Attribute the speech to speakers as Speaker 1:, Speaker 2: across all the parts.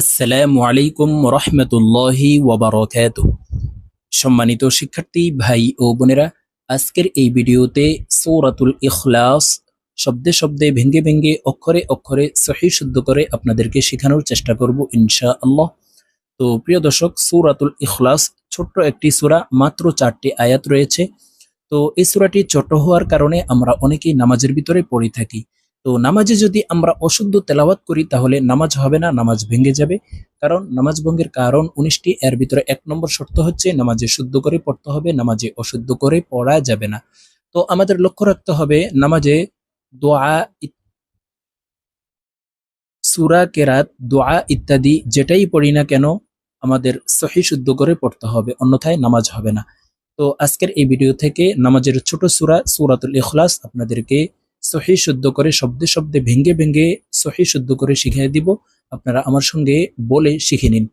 Speaker 1: আসসালামু আলাইকুম রহমতুল্লাহি ওয়াবারকাত সম্মানিত শিক্ষার্থী, ভাই ও বোনেরা, আজকের এই ভিডিওতে সৌরাতুল ইখলাস শব্দে শব্দে ভেঙ্গে ভেঙ্গে, অক্ষরে অক্ষরে সহি শুদ্ধ করে আপনাদেরকে শেখানোর চেষ্টা করব ইনশা আল্লাহ তো প্রিয় দর্শক, সৌরাতুল ইখলাস ছোট্ট একটি সূরা, মাত্র চারটি আয়াত রয়েছে। তো এই সূরাটি ছোট হওয়ার কারণে আমরা অনেকেই নামাজের ভিতরে পড়ে থাকি। তো নামাজে যদি আমরা অশুদ্ধ তেলাওয়াত করি, তাহলে নামাজ হবে না, নামাজ ভেঙে যাবে। কারণ নামাজ ভঙ্গের কারণ উনিশটি, এর ভিতরে এক নম্বর শর্ত হচ্ছে নামাজে শুদ্ধ করে পড়তে হবে, নামাজে অশুদ্ধ করে পড়া যাবে না। তো আমাদের লক্ষ্য রাখতে হবে নামাজে দোয়া সূরা, কেরাত, দোয়া ইত্যাদি যেটাই পড়ি না কেন আমাদের সহি শুদ্ধ করে পড়তে হবে, অন্যথায় নামাজ হবে না। তো আজকের এই ভিডিও থেকে নামাজের ছোট সুরা, সুরাতুল ইখলাস আপনাদেরকে সহি শুদ্ধ করে শব্দে শব্দে ভেঙ্গে ভেঙ্গে সহি শুদ্ধ করে শিখিয়ে দিব আপনারা আমার সঙ্গে বলে শিখে নিন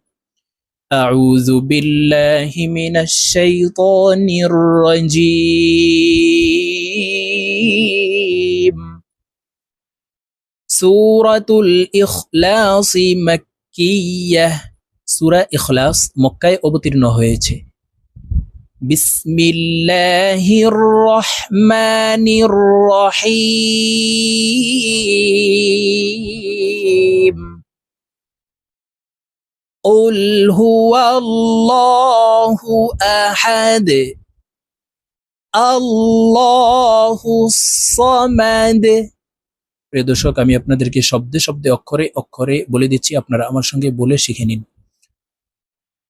Speaker 1: أعوذ بالله من الشيطان الرجيم سورة الإخلاص مكية سورة إخلاص মক্কায় অবতীর্ণ হয়েছে بسم الله الرحمن الرحيم قل هو الله أحد الله الصمد প্রিয় দর্শক আমি আপনাদেরকে শব্দে শব্দে অক্ষরে অক্ষরে বলে দিচ্ছি আপনারা আমার সঙ্গে বলে শিখে নিন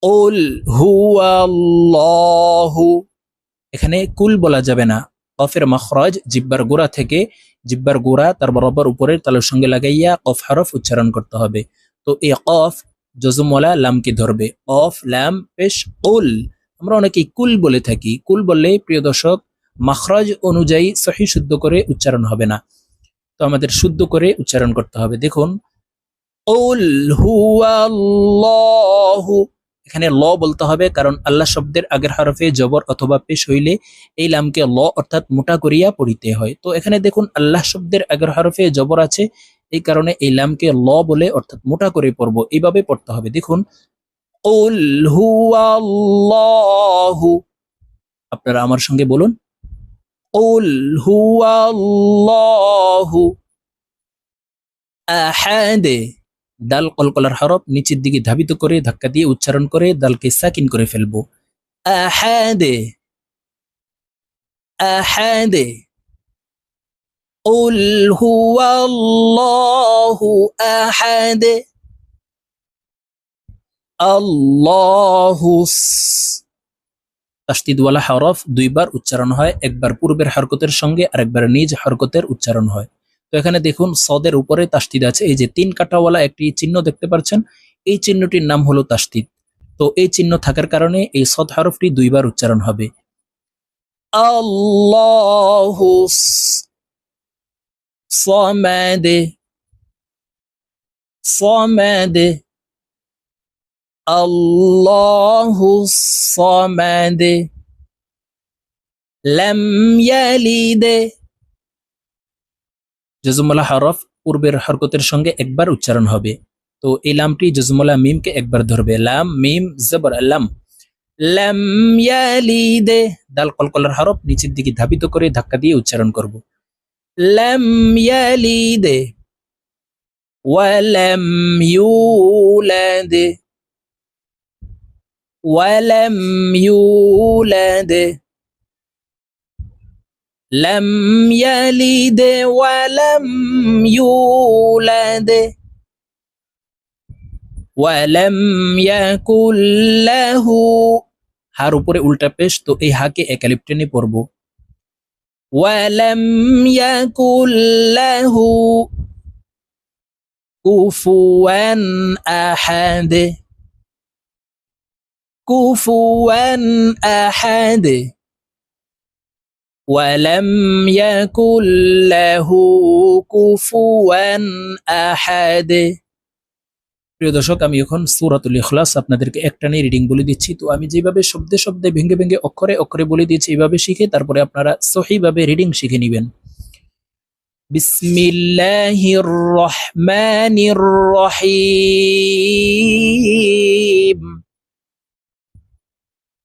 Speaker 1: উল হুয়া আল্লাহু এখানে কুল বলা যাবে না। কফের মখরজ, জিব্বার গোড়া থেকে জিব্বার গোড়া তার বরাবর উপরের তালের সঙ্গে লাগাইয়া কফ হরফ উচ্চারণ করতে হবে। তো এই কফ জজুমলা লামকে ধরবে। অফ লাম, পেশ কুল আমরা অনেকেই কুল বলে থাকি। কুল বললে, প্রিয় দর্শক, মখরজ অনুযায়ী সহি শুদ্ধ করে উচ্চারণ হবে না। তো আমাদের শুদ্ধ করে উচ্চারণ করতে হবে। দেখুন, উল হুয়া আল্লাহু এখানে ল বলতে হবে, কারণ আল্লাহ শব্দের আগের হরফে জবর অথবা পেশ হইলে এই লামকে ল অর্থাৎ মোটা করিয়া পড়িতে হয়। তো এখানে দেখুন, আল্লাহ শব্দের আগের হরফে জবর আছে, এই কারণে এই লামকে ল বলে অর্থাৎ মোটা করে পড়ব, এইভাবে পড়তে হবে। দেখুন আপনারা আমার সঙ্গে বলুন উল হুয়াল্লাহু আহাদে দাল কলকলার হরফ নিচের দিকে ধাবিত করে ধাক্কা দিয়ে উচ্চারণ করে দালকে সাকিন করে ফেলবো আহাদে আহাদে قل هو الله أحد الله তাসদিদওয়ালা হরফ দুইবার উচ্চারণ হয় একবার পূর্বের হরকতের সঙ্গে আরেকবার নিজ হরকতের উচ্চারণ হয় তো এখানে দেখুন সদের উপরে তাস্তিদ আছে। এই যে তিন কাটাওয়ালা একটি চিহ্ন দেখতে পাচ্ছেন। এই চিহ্নটির নাম হলো তাস্তিদ। তো এই চিহ্ন থাকার কারণে এই সদ হরফটি দুইবার উচ্চারণ হবে। আল্লাহ সমাদে সমাদে আল্লাহ সমাদে লাম ইয়ালিদে জজমলা হরফ পূর্বের হরকতের সঙ্গে একবার উচ্চারণ হবে। তো এই লামটি জজমলা মিমকে একবার ধরবে। লাম, মিম, জবর, লাম। লাম ইয়ালিদে, দাল কলকলার হরফ নিচের দিকে ধাবিত করে ধাক্কা দিয়ে উচ্চারণ করব। লাম ইয়ালিদে, ওয়ালাম ইউলাদ ওয়ালাম ইউলাদ। لم يلد ولم يولد ولم يكن له হার উপরে উল্টা পেশ তো এই হাকে একালিপ টেনে পড়ব ولم يكن له كفوا أحد كفوا أحد ولم يكن له كفوا أحد প্রিয় দর্শক আমি এখন সূরাতুল ইখলাস আপনাদেরকে একটানে রিডিং বলে দিচ্ছি তো আমি যেভাবে শব্দে শব্দে ভেঙ্গে ভেঙ্গে অক্ষরে অক্ষরে বলে দিয়েছি এইভাবে শিখে তারপরে আপনারা সহিভাবে রিডিং শিখে নেবেন بسم الله الرحمن الرحيم